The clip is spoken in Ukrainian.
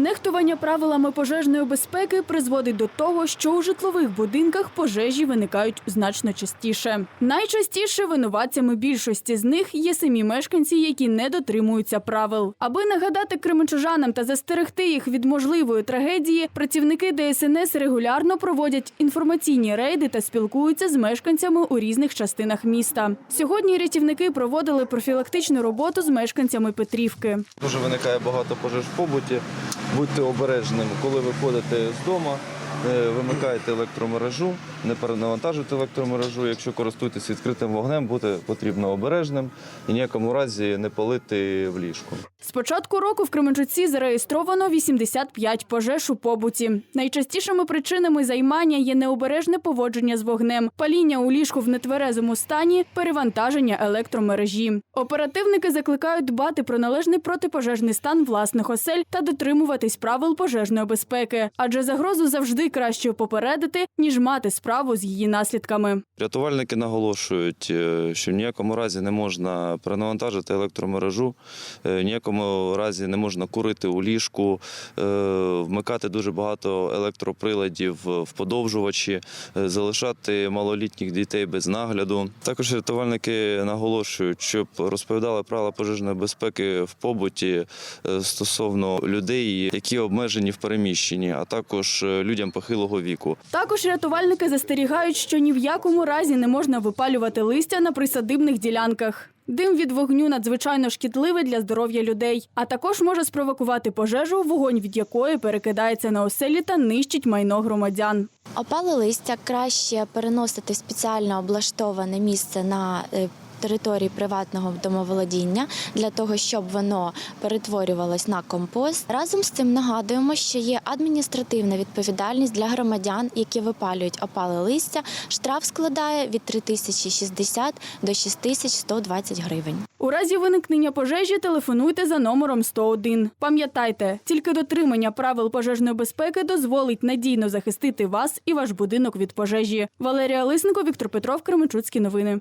Нехтування правилами пожежної безпеки призводить до того, що у житлових будинках пожежі виникають значно частіше. Найчастіше винуватцями більшості з них є самі мешканці, які не дотримуються правил. Аби нагадати кременчужанам та застерегти їх від можливої трагедії, працівники ДСНС регулярно проводять інформаційні рейди та спілкуються з мешканцями у різних частинах міста. Сьогодні рятівники проводили профілактичну роботу з мешканцями Петрівки. Дуже виникає багато пожеж в побуті. Будьте обережними, коли виходите з дому, е, вимикайте електромережу, не перенавантажуйте електромережу. Якщо користуєтесь відкритим вогнем, бути потрібно обережним і ніякому разі не палити в ліжку. З початку року в Кременчуці зареєстровано 85 пожеж у побуті. Найчастішими причинами займання є необережне поводження з вогнем, паління у ліжку в нетверезому стані, перевантаження електромережі. Оперативники закликають дбати про належний протипожежний стан власних осель та дотримуватись правил пожежної безпеки, адже загрозу завжди краще попередити, ніж мати справу з її наслідками. Рятувальники наголошують, е, що в ніякому разі не можна перенавантажити електромережу, е, в ніякому разі не можна курити у ліжку, е, вмикати дуже багато електроприладів в подовжувачі, залишати малолітніх дітей без нагляду. Також рятувальники наголошують, щоб розповідали правила пожежної безпеки в побуті стосовно людей, які обмежені в переміщенні, а також людям похилого віку. Також рятувальники застерігають, що ні в якому разі не можна випалювати листя на присадибних ділянках. Дим від вогню надзвичайно шкідливий для здоров'я людей, а також може спровокувати пожежу, вогонь від якої перекидається на оселі та нищить майно громадян. Опале листя краще переносити в спеціально облаштоване місце на е, території приватного домоволодіння для того, щоб воно перетворювалось на компост. Разом з цим нагадуємо, що є адміністративна відповідальність для громадян, які випалюють опале листя. Штраф складає від 3060 до 6120 гривень. У разі виникнення пожежі телефонуйте за номером 101. Пам'ятайте, тільки дотримання правил пожежної безпеки дозволить надійно захистити вас і ваш будинок від пожежі. Валерія Лисенко, Віктор Петров, Кременчуцькі новини.